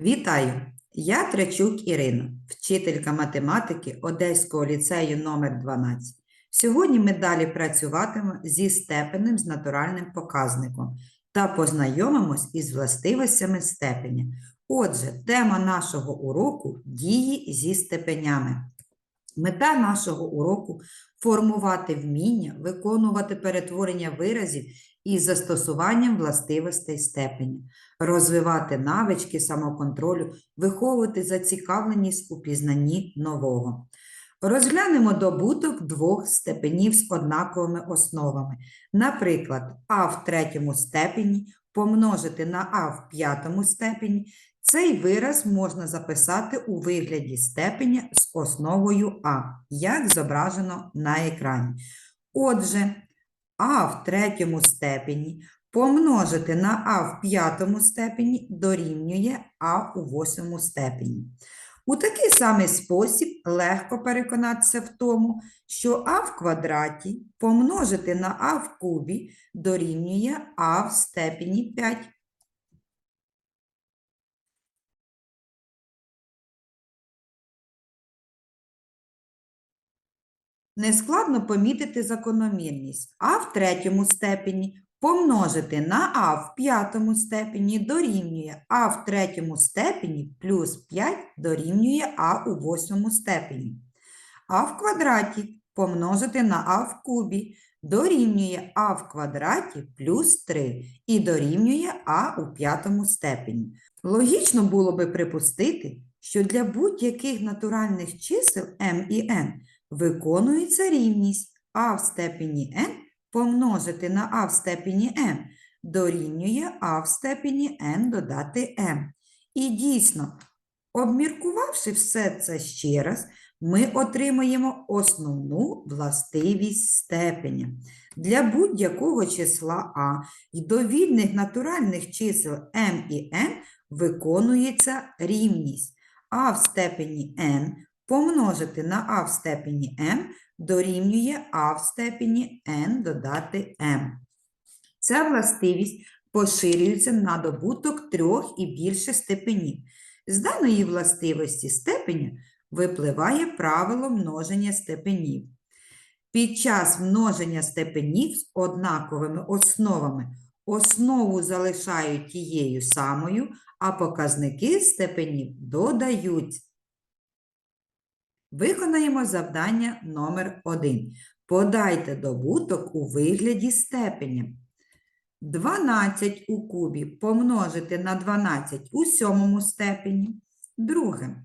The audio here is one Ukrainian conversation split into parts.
Вітаю! Я Тречук Ірина, вчителька математики Одеського ліцею номер 12. Сьогодні ми далі працюватимемо зі степенем з натуральним показником та познайомимось із властивостями степеня. Отже, тема нашого уроку дії зі степенями. Мета нашого уроку формувати вміння, виконувати перетворення виразів із застосуванням властивостей степеня розвивати навички самоконтролю, виховувати зацікавленість у пізнанні нового. Розглянемо добуток двох степенів з однаковими основами. Наприклад, а в третьому степені помножити на а в п'ятому степені. Цей вираз можна записати у вигляді степеня з основою а, як зображено на екрані. Отже, а в третьому степені помножити на а в п'ятому степені дорівнює а у восьмому степені. У такий самий спосіб легко переконатися в тому, що а в квадраті помножити на а в кубі дорівнює а в степені 5. Нескладно помітити закономірність. А в третьому степені помножити на а в п'ятому степені дорівнює а в третьому степені плюс 5 дорівнює а у восьмому степені. А в квадраті помножити на а в кубі дорівнює а в квадраті плюс 3 і дорівнює а у п'ятому степені. Логічно було би припустити, що для будь-яких натуральних чисел m і n виконується рівність а в степені n помножити на а в степені m дорівнює а в степені n додати m. І дійсно, обміркувавши все це ще раз, ми отримаємо основну властивість степеня. Для будь-якого числа а й довільних натуральних чисел m і n виконується рівність а в степені n помножити на а в степені m дорівнює а в степені n додати m. Ця властивість поширюється на добуток трьох і більше степенів. З даної властивості степеня випливає правило множення степенів. Під час множення степенів з однаковими основами основу залишають тією самою, а показники степенів додають. Виконаємо завдання номер 1. Подайте добуток у вигляді степеня. 12 у кубі помножити на 12 у сьомому степені. Друге.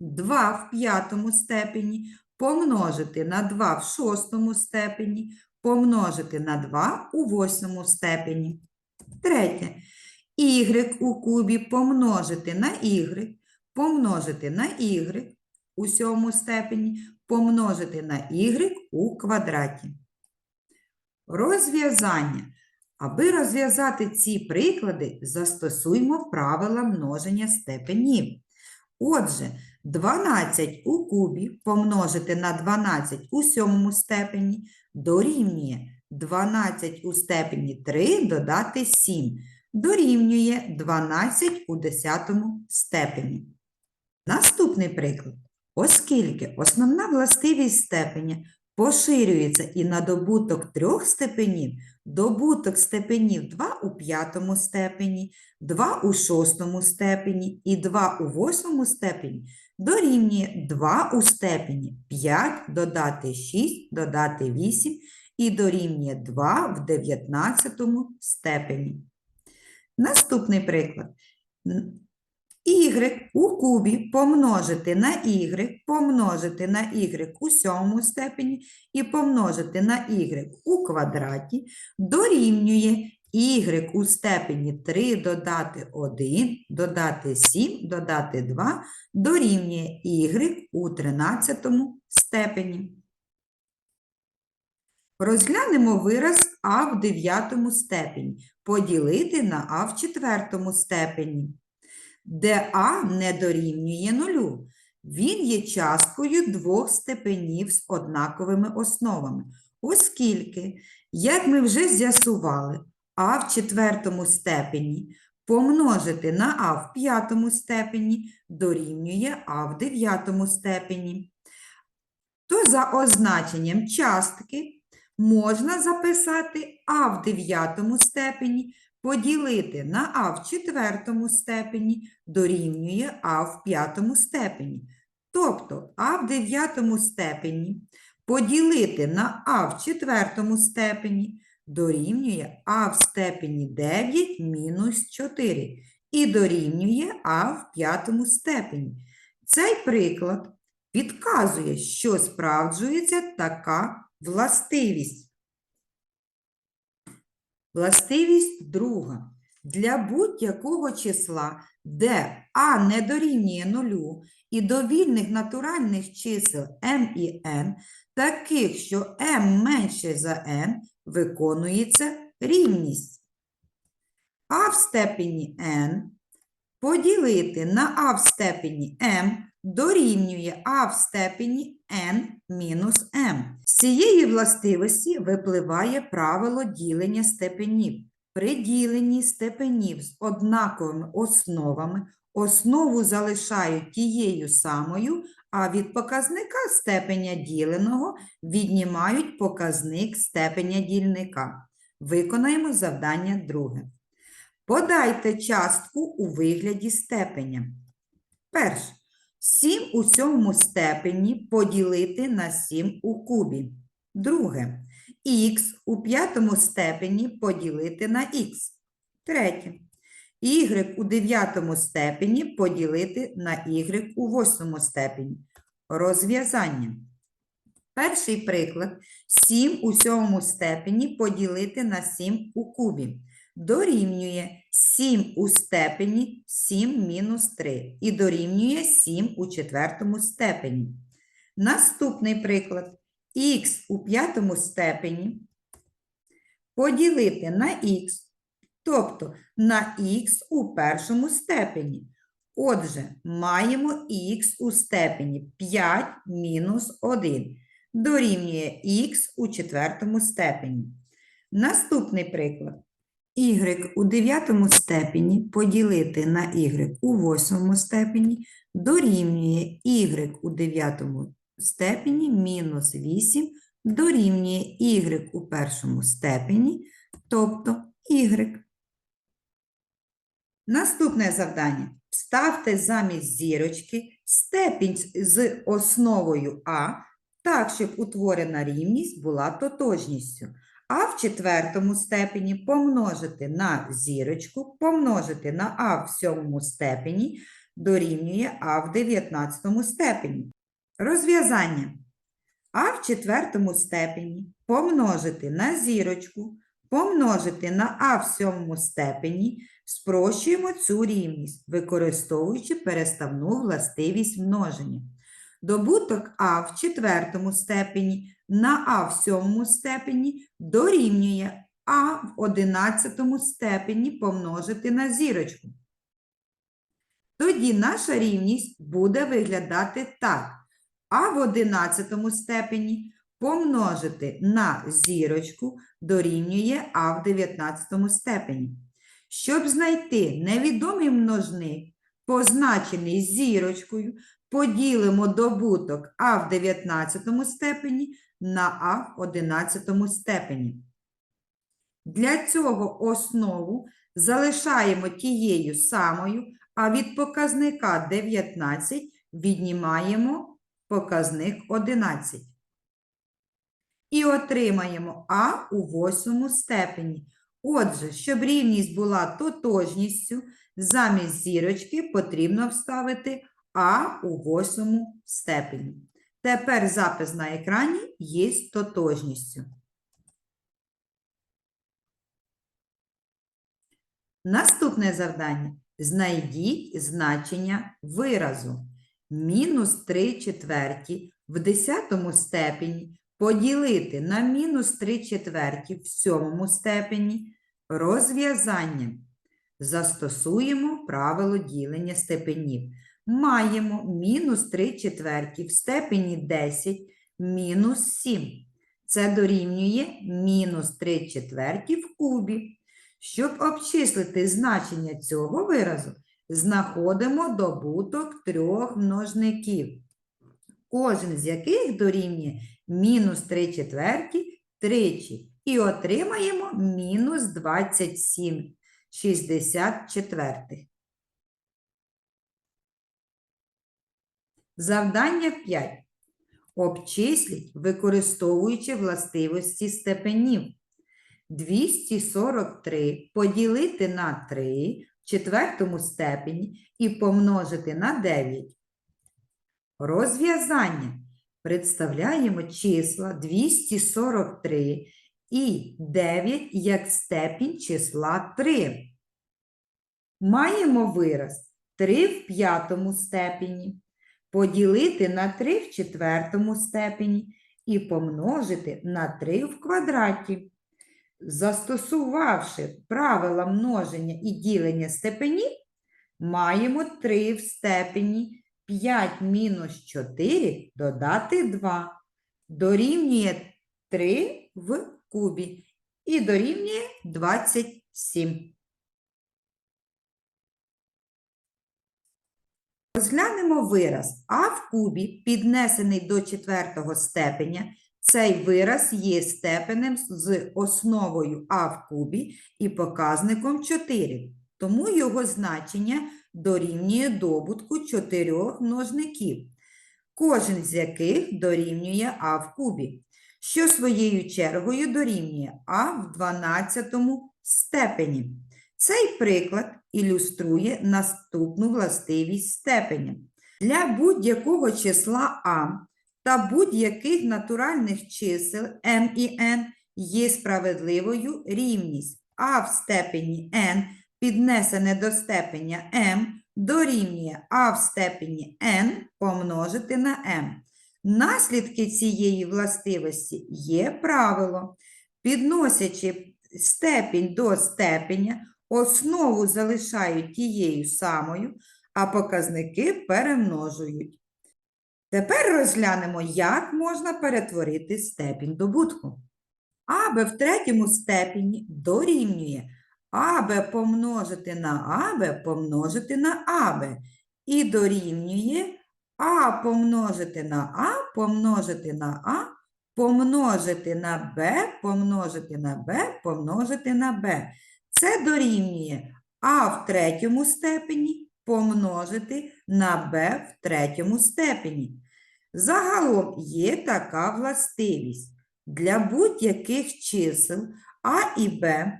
2 в п'ятому степені помножити на 2 в шостому степені, помножити на 2 у восьмому степені. Третє. Y у кубі помножити на y, помножити на y у сьомому степені, помножити на y у квадраті. Розв'язання. Аби розв'язати ці приклади, застосуймо правила множення степенів. Отже, 12 у кубі помножити на 12 у сьомому степені дорівнює 12 у степені 3 додати 7 дорівнює 12 у десятому степені. Наступний приклад. Оскільки основна властивість степеня поширюється і на добуток трьох степенів, добуток степенів 2 у п'ятому степені, 2 у шостому степені і 2 у восьмому степені дорівнює 2 у степені 5 додати 6 додати 8 і дорівнює 2 в 19 степені. Наступний приклад. Y у кубі помножити на y, помножити на y у сьомому степені і помножити на y у квадраті дорівнює y у степені 3 додати 1, додати 7, додати 2 дорівнює y у 13 степені. Розглянемо вираз а в 9 степені, поділити на а в 4 степені де А не дорівнює нулю. Він є часткою двох степенів з однаковими основами, оскільки, як ми вже з'ясували, А в четвертому степені помножити на а в п'ятому степені дорівнює а в дев'ятому степені. То за означенням частки можна записати а в дев'ятому степені, поділити на а в четвертому степені дорівнює а в п'ятому степені. Тобто а в дев'ятому степені поділити на а в четвертому степені дорівнює а в степені 9 мінус 4 і дорівнює а в п'ятому степені. Цей приклад підказує, що справджується така властивість. Властивість друга. Для будь-якого числа, де а не дорівнює нулю, і до вільних натуральних чисел m і n, таких, що m менше за n, виконується рівність. а в степені n поділити на а в степені m дорівнює а в степені n мінус m. З цієї властивості випливає правило ділення степенів. При діленні степенів з однаковими основами основу залишають тією самою, а від показника степеня діленого віднімають показник степеня дільника. Виконаємо завдання друге. Подайте частку у вигляді степеня. Перше. 7 у сьомому степені поділити на 7 у кубі. Друге. Х у п'ятому степені поділити на х. Третє. Y у дев'ятому степені поділити на y у восьмому степені. Розв'язання. Перший приклад. 7 у сьомому степені поділити на 7 у кубі. Дорівнює 7 у степені 7 мінус 3 і дорівнює 7 у четвертому степені. Наступний приклад. Х у п'ятому степені поділити на х, тобто на х у першому степені. Отже, маємо х у степені 5 мінус 1 дорівнює х у четвертому степені. Наступний приклад. Y у дев'ятому степені поділити на y у восьмому степені дорівнює y у дев'ятому степені мінус 8 дорівнює y у першому степені, тобто y. Наступне завдання. Вставте замість зірочки степінь з основою А, так, щоб утворена рівність була тотожністю. А в четвертому степені помножити на зірочку, помножити на А в сьомому степені дорівнює А в дев'ятнадцятому степені. Розв'язання. А в четвертому степені помножити на зірочку, помножити на А в сьомому степені, спрощуємо цю рівність, використовуючи переставну властивість множення. Добуток А в четвертому степені на А в сьомому степені дорівнює А в одинадцятому степені помножити на зірочку. Тоді наша рівність буде виглядати так. А в одинадцятому степені помножити на зірочку дорівнює А в дев'ятнадцятому степені. Щоб знайти невідомий множник, позначений зірочкою, поділимо добуток А в 19 степені на А в 11 степені. Для цього основу залишаємо тією самою, а від показника 19 віднімаємо показник 11. І отримаємо А у восьмому степені. Отже, щоб рівність була тотожністю, замість зірочки потрібно вставити а у восьмому степені. Тепер запис на екрані є тотожністю. Наступне завдання. Знайдіть значення виразу. Мінус 3 четверті в десятому степені поділити на мінус 3 четверті в сьомому степені розв'язання. Застосуємо правило ділення степенів маємо мінус 3 четверті в степені 10 мінус 7. Це дорівнює мінус 3 четверті в кубі. Щоб обчислити значення цього виразу, знаходимо добуток трьох множників, кожен з яких дорівнює мінус 3 четверті тричі, і отримаємо мінус 27 64. Завдання 5. Обчисліть, використовуючи властивості степенів. 243 поділити на 3 в четвертому степені і помножити на 9. Розв'язання. Представляємо числа 243 і 9 як степінь числа 3. Маємо вираз 3 в п'ятому степені, поділити на 3 в четвертому степені і помножити на 3 в квадраті. Застосувавши правила множення і ділення степенів, маємо 3 в степені 5 мінус 4 додати 2. Дорівнює 3 в кубі і дорівнює 27. Розглянемо вираз а в кубі, піднесений до четвертого степеня. Цей вираз є степенем з основою а в кубі і показником 4, тому його значення дорівнює добутку чотирьох множників, кожен з яких дорівнює а в кубі, що своєю чергою дорівнює а в 12 степені. Цей приклад ілюструє наступну властивість степеня. Для будь-якого числа а та будь-яких натуральних чисел m і n є справедливою рівність а в степені n піднесене до степеня m дорівнює а в степені n помножити на m. Наслідки цієї властивості є правило. Підносячи степінь до степеня, основу залишають тією самою, а показники перемножують. Тепер розглянемо, як можна перетворити степінь добутку. АБ в третьому степені дорівнює АБ помножити на АБ помножити на АБ. І дорівнює А помножити на А помножити на А помножити на Б помножити на Б помножити на Б. Це дорівнює А в третьому степені помножити на Б в третьому степені. Загалом є така властивість. Для будь-яких чисел А і Б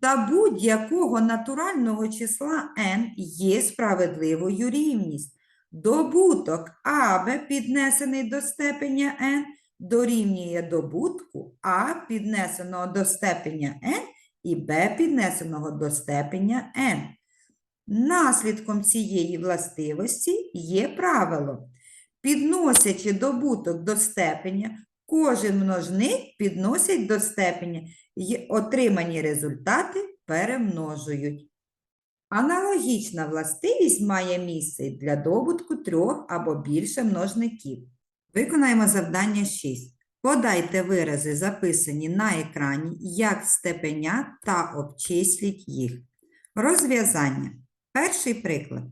та будь-якого натурального числа n є справедливою рівність. Добуток АБ, піднесений до степеня n, дорівнює добутку А піднесеного до степеня n і b піднесеного до степеня n. Наслідком цієї властивості є правило. Підносячи добуток до степеня, кожен множник підносять до степеня і отримані результати перемножують. Аналогічна властивість має місце для добутку трьох або більше множників. Виконаємо завдання 6. Подайте вирази, записані на екрані, як степеня та обчисліть їх. Розв'язання. Перший приклад.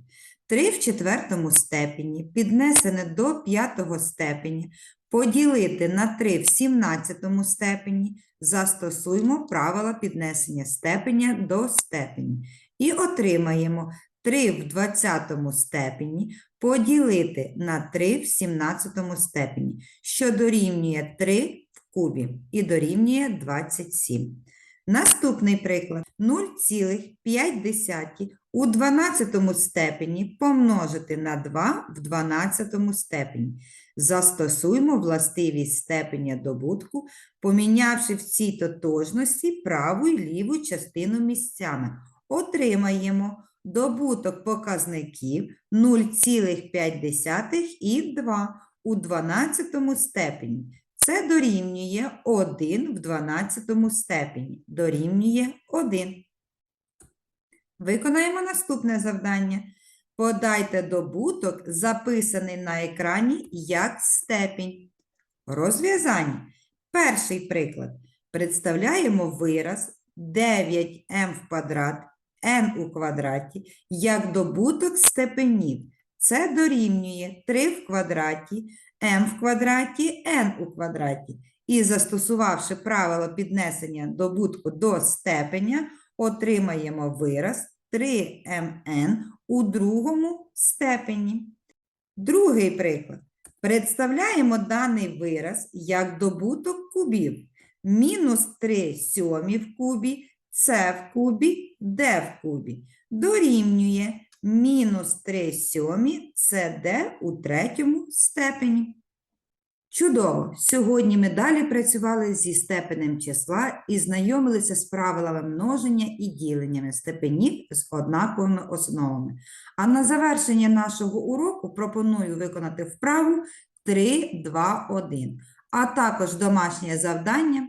3 в четвертому степені, піднесене до п'ятого степені, поділити на 3 в 17 степені, застосуємо правила піднесення степеня до степені. І отримаємо 3 в 20 степені поділити на 3 в 17 степені, що дорівнює 3 в кубі і дорівнює 27. Наступний приклад 0,5 у 12 степені помножити на 2 в 12 степені. Застосуємо властивість степеня добутку, помінявши в цій тотожності праву і ліву частину місцями. Отримаємо добуток показників 0,5 і 2 у 12 степені. Це дорівнює 1 в 12 степені. Дорівнює 1. Виконаємо наступне завдання. Подайте добуток, записаний на екрані як степінь. Розв'язання. Перший приклад. Представляємо вираз 9m в квадрат, n у квадраті, як добуток степенів. Це дорівнює 3 в квадраті, m в квадраті, n у квадраті. І застосувавши правило піднесення добутку до степеня, отримаємо вираз 3mn у другому степені. Другий приклад. Представляємо даний вираз як добуток кубів. Мінус 3 сьомі в кубі, С в кубі, Д в кубі. Дорівнює мінус 3 сьомі, це Д у третьому степені. Чудово! Сьогодні ми далі працювали зі степенем числа і знайомилися з правилами множення і діленнями степенів з однаковими основами. А на завершення нашого уроку пропоную виконати вправу 3, 2, 1, а також домашнє завдання.